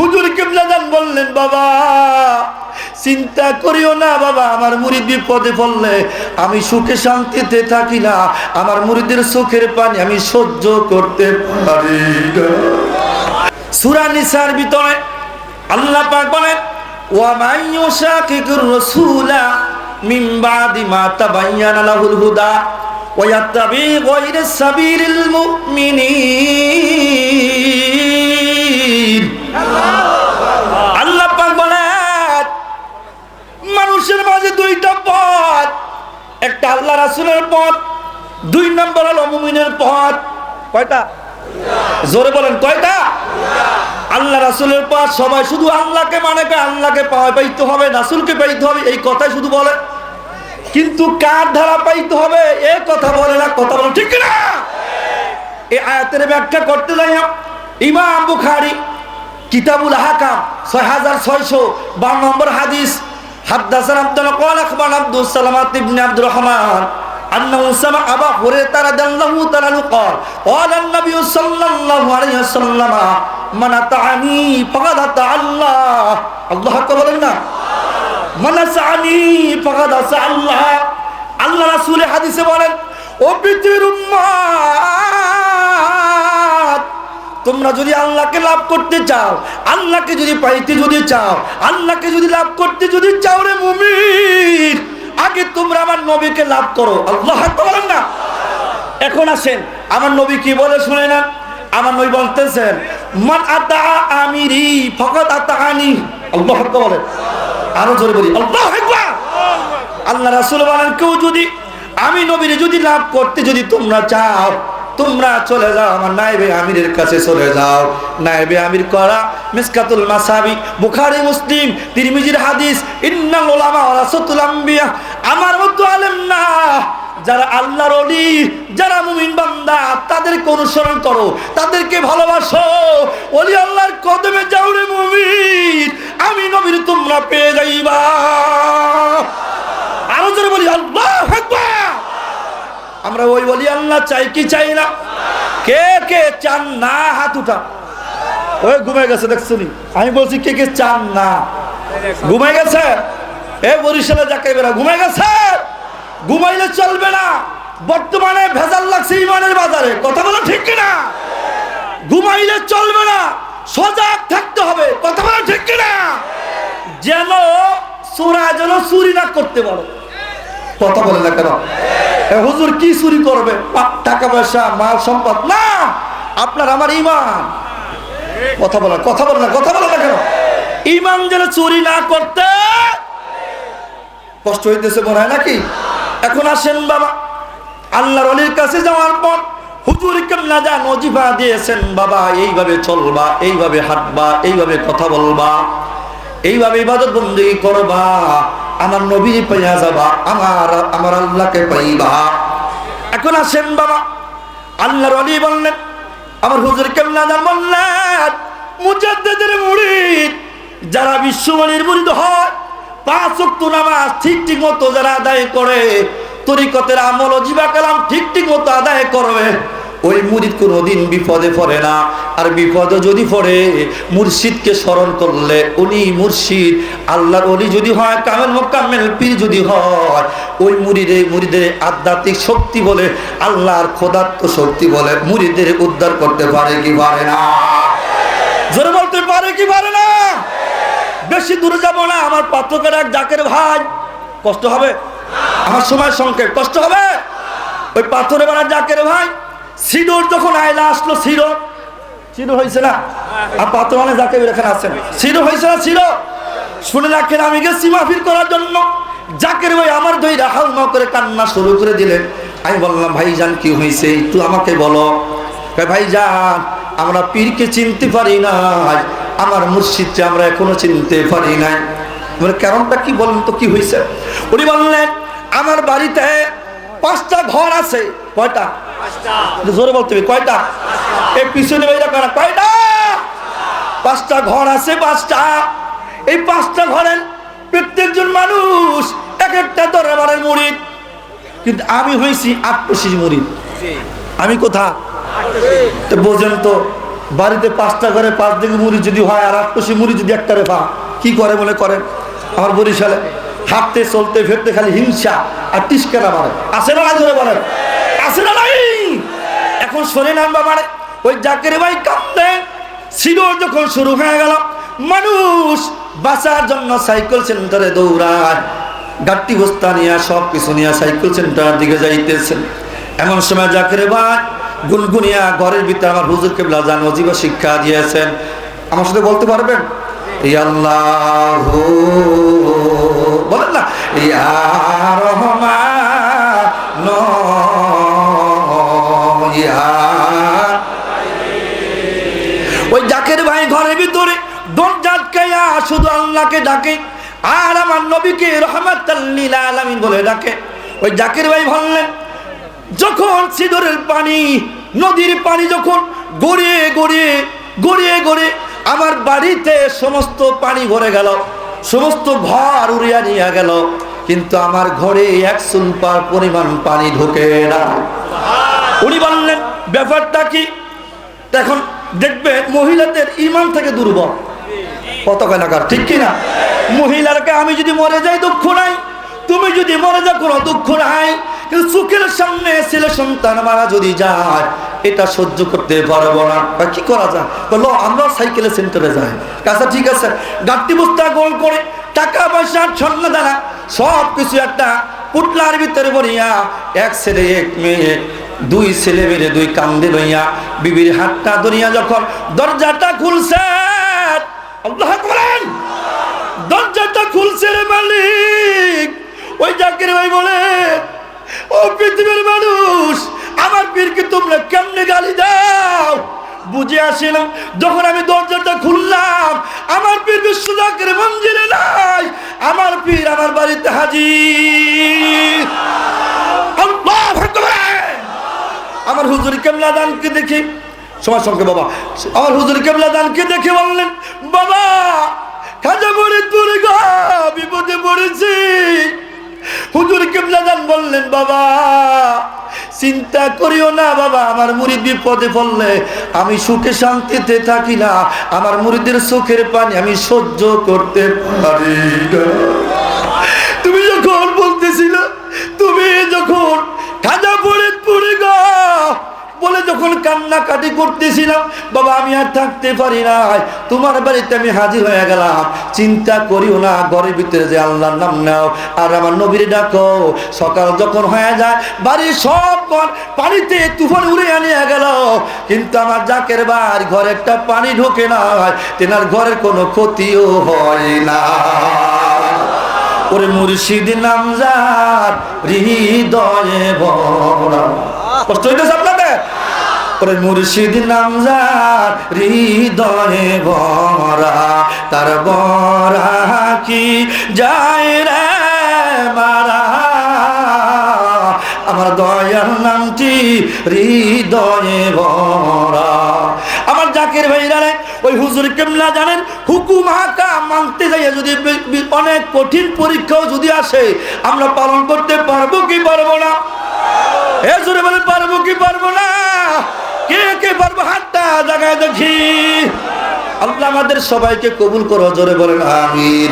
হুজুর কিবলাদান বললেন, বাবা, চিন্তা করিও না, বাবা, আমার মুরিদ বিপদে পড়লে আমি সুখে শান্তিতে থাকি না। আমার মুড়িদের চোখের পানি আমি সহ্য করতে পারি না। সূরা নিসার ভিতরে আল্লাহ পাক বলেন, ওয়া মান ইউশাকিকুর রাসূলা মিন বাদি মা তাবায়্যানা লাহুল হুদা ওয়া ইয়াত্তাবি গায়রা সাবিলিল মুমিনিন। আল্লাহ রাসুলের পথ, দুই নম্বর হলো মুমিনের পথ। কয়টা? জোরে বলেন, কয়টা? আল্লাহ রাসুলের পর সবাই শুধু আল্লাহকে মানে আল্লাহকে পাইতে হবে, রাসুলকে পাইতে হবে, এই কথাই শুধু বলে। কিন্তু কার ধারা পাইতে হবে, এ কথা বলে না, কথা বলে ঠিক না এই আয়াতের ব্যাখ্যা করতে যাই ইমাম বুখারি, কিতাবুল হাকাম ছয় হাজার ছয়শো বান্ন নম্বর হাদিস হাদ্দাসান আব্দুল قال اخبر عبد السلامة بن عبد الرحمن أنه سمع أبا هريرة رضي الله تعالى عنه قال قال النبي صلى الله عليه وسلم من أطعني فقد أطاع الله الله أكبر বলেন না من أسعني فقد أساء الله আল্লাহ রাসূলের হাদিসে বলেন ও পৃথিবীর উম্মাত তোমরা যদি আল্লাহকে লাভ করতে চাও আল্লাহকে যদি পাইতে যদি চাও, আল্লাহকে যদি লাভ করতে যদি চাও রে মুমিন, আগে তোমরা আমার নবীকে লাভ করো। আল্লাহ বলেন না। এখন আসেন, আমার নবী কি বলে শুনে না? আমার নবী বলতেছেন, মান আতা আমিরি ফকত আতা আনি। আল্লাহ বলে আরও জোরে বলি, আল্লাহ আল্লাহ রাসূল বলেন, কেউ যদি, আমি নবীরে যদি লাভ করতে যদি তোমরা চাও তোমরা চলে যাও, আমার নাইবে আমিরের কাছে চলে যাও। নাইবে আমির করা মিসকাতুল মাসাবি, বুখারী, মুসলিম, তিরমিজির হাদিস, ইন্নাল ওয়ারাসাতুল আম্বিয়া। আমার মতো আলেম না যারা আল্লাহর অলি যারা মুমিন বান্দা, তাদেরকে অনুসরণ করো, তাদেরকে ভালোবাসো। অলি আল্লাহর কদমে যাও রে মুমিন, আমি নবীর তোমরা পেয়ে যাইবা। আরও জোরে বলি, আল্লাহ আকবার। আমরা ওই বলি, আল্লাহ চাই কি চাই না? কে কে চান না হাত উঠা। ওই ঘুমে গেছে, দেখছুনি? আমি বলছি, কে কে চান না? ঘুমে গেছে? এ বরিশালে যাকে বেরা ঘুমাই গেছে? ঘুমাইলে চলবে না। বর্তমানে ভেজাল লাগছে ইমানের বাজারে। কথা বলো ঠিক কিনা? ঘুমাইলে চলবে না। সজাগ থাকতে হবে। কথা বলো ঠিক কিনা? যেন চোরা যেন চুরি না করতে পারো। কথা বলে না কেন? হুজুর কি চুরি করবে? টাকা পয়সা, মাল সম্পদ। না, আপনার আমার ইমান। কথা বলে কথা বলে না, কথা বলে না কেন? ইমান যেন চুরি না করতে কষ্ট হইতেছে মনে হয় নাকি? এখন আসেন বাবা, আল্লাহর অলির কাছে যাওয়ার পর হুজুর কেমনা যা নজিফা দিয়েছেন, বাবা, এইভাবে চলবা, এইভাবে হাঁটবা, এইভাবে কথা বলবা, এইভাবে ইবাদত বন্দি করবা। আমার নবী পাইয়া যাবা, আমার আমার আল্লাহকে পাইবা। এখন আসেন বাবা, আল্লাহর অলি বললেন, আমার হুজুর কেমনা বললেন, মুজাদ্দেদের মুরিদ, যারা বিশ্বমণির মুরিদ হয়, পাঁচ ওয়াক্ত নামাজ ঠিক ঠিক মতো যারা আদায় করে, তরিকতের আমল ও জিবা কালাম ঠিক ঠিক মতো আদায় করবে। ওই মুরিদ কোনোদিন বিপদে পড়ে না। আর বিপদে যদি পড়ে, মুর্শিদকে স্মরণ করলে উনি মুর্শিদ, আল্লাহর অলি যদি হয়, কামেল মোকামেল পীর যদি হয়, ওই মুরিদে, মুরিদের আধ্যাত্মিক শক্তি বলে, আল্লাহর খোদাত্ম শক্তি বলে মুরিদের উদ্ধার করতে পারে কি পারে না? জোরে বলতে পারে কি পারে না? বেশি দূরে যাব না, আমার পাত্রকের এক জাকের ভাই। কষ্ট হবে? আমার সময় সংক্ষেপ কষ্ট হবে? ওই পাথরে বাড়ার জাকের ভাই। সিডোর যখন আয়লা আসলো সিরো সিরো হয়েছে না? আর পাথর মানে যাকে এখানে আছেন। সিরো হয়েছে না সিরো শুনে রাখেন আমি গেছি মাহফিল করার জন্য। জাকের ভাই আমার দই রাহাল মা করে কান্না শুরু করে দিলেন। আমি বললাম ভাই ভাইজান কি হয়েছে? একটু আমাকে বলো। কয়, ভাইজান আমরা পীরকে চিনতে পারি না আমার মুর্শিদকে আমরা এখনও চিনতে পারি নাই। বলে কারণটা কি বলেন তো কি হয়েছে? উনি বললেন আমার বাড়িতে পাঁচটা ঘর আছে। কয়টা? একটু জোরে বলতে হবে কয়টা? এই পিছনে বাইরা করা? কয়টা? পাঁচটা ঘর আছে পাঁচটা। এই পাঁচটা ঘরের প্রত্যেকজন মানুষ এক একটা দরবারের মুড়িদ। কিন্তু আমি হয়েছি আটপশিস মুড়িদ। আমি কোথা? তো বোঝেন তো বাড়িতে পাঁচটা ঘরে পাঁচ দিকে মুড়ি যদি হয় আর আটটুসি মুড়ি যদি একটারে পা কি করে মনে করেন? আমার বরিশালে হাঁটতে, চলতে, ফিরতে খালি হিংসা আর টিসকেনা মারে। আসে না ধরে বলেন? আসে না এখন শোনে না বাবারে, ওই জাকের ভাই কাঁদতে, সিডোর যখন শুরু হয়ে গেল, মানুষ বাঁচার জন্য সাইকেল সেন্টারে দৌড়ায়। গাট্টি বস্তা নিয়ে সব কিছু নিয়ে সাইকেল সেন্টার দিকে যাইতেছেন এমন সময় জাকের ভাই গুনগুনিয়া ঘরের ভিতরে আমার হুজুর কেবলা জান, অজীব শিক্ষা দিয়েছেন। আমার সাথে বলতে পারবেন? এই আল্লাহ বলেন না, ইয়া রহমান, ইয়া ওই জাকের ভাই ঘরের ভিতরে দরজা আটকাইয়া শুধু আল্লাহকে ডাকে, আর আমার নবীকে রহমাতাল্লিল আলামিন বলে ডাকে। ওই জাকের ভাই বললেন, যখন সিদরের পানি, নদীর পানি যখন গড়িয়ে গড়িয়ে গড়িয়ে গড়িয়ে আমার বাড়িতে সমস্ত পানি ভরে গেল, সমস্ত ঘর উড়িয়া নিয়ে গেল, কিন্তু আমার ঘরে এক সুলপার পরিমাণ পানি ঢোকে না। উনি বললেন, ব্যাপারটা কি? এখন দেখবে মহিলাদের ইমান থেকে দুর্বল। কত কেনাকার ঠিক কিনা? মহিলারকে আমি যদি মরে যাই, দুঃখ নাই। তুমি যদি মরে যাও, কোনো দুঃখ নাই। চোখের সামনে ছেলে সন্তান মারা যদি যায়, এটা সহ্য করতে পারব না। কি করা যায়? বলল, আমরা সাইকেলের সেন্টারে যাই। আচ্ছা ঠিক আছে। গাড়ি বস্তা গোল করে টাকা পয়সা, স্বর্ণ দানা সব কিছু একটা পুটলার ভিতরে বলিয়া এক ছেলে, এক মেয়ে, দুই ছেলে মেয়ে দুই কান্দে লইয়া বিবির হাতটা ধরিয়া যখন দরজাটা খুলছে, আল্লাহ করেন দরজাটা খুলছে রে মালিক। ওই জাকির ভাই বলে ও পৃথিবীর মানুষ, আমার পীরকে তোমরা কেমনে গালি দাও? বুঝে আসিলাম যখন আমি দরজাটা খুললাম, আমার পীর বিশ্বজাকের মঞ্জিরে নাই আমার পীর আমার বাড়িতে হাজির! আমার হুজুর কেমলা দানকে দেখে সময় সঙ্গে বাবা, আমার হুজুর কেমলা দানকে দেখে বললেন, বাবা, খাজা পড়ে তোর গা বিপদে পড়েছি। হুজুর কিবলাদান বললেন, বাবা, চিন্তা করিও না বাবা, আমার মুড়ি বিপদে পড়লে আমি সুখে শান্তিতে থাকি না। আমার মুড়িদের সুখের পানি আমি সহ্য করতে পারি তুমি যখন বলতেছিল, তুমি যখন খাজা বলে যখন কান্নাকাটি করতেছিলাম, বাবা, আমি আর থাকতে পারি নাই। তোমার বাড়িতে আমি হাজির হয়ে গেলাম। চিন্তা করিও না, ঘরের ভিতরে যে আল্লাহর নাম নাও। আর আমার নবীর ডাকো। সকাল যখন হয়ে যায়, বাড়ির সব পানিতে তুফান উড়ে আনিয়ে গেল। কিন্তু আমার জাকের বার ঘরে একটা পানি ঢোকে না তেনার ঘরের কোনো ক্ষতিও হয় না। ওরে মুর্শিদ নামজার হৃদয়ে ভরা। কষ্ট হইতেছে আপনাদের? ওরে মুর্শিদ নামজার হৃদয়ে ভরা, তার বরা কি যায় রে মারা? আমার দয়ার নামটি হৃদয়ে ভরা। আমার জাকির ভাইরা রে, ওই হুজুর কেমলা জানেন, হুকুম হাকা মানতে যাইয়া যদি অনেক কঠিন পরীক্ষাও যদি আসে, আমরা পালন করতে পারব কি পারব না? এ জোরে বলে পারব কি পারব না? কে কে আল্লাহ আমাদের সবাইকে কবুল করো জোরে বলেন আমির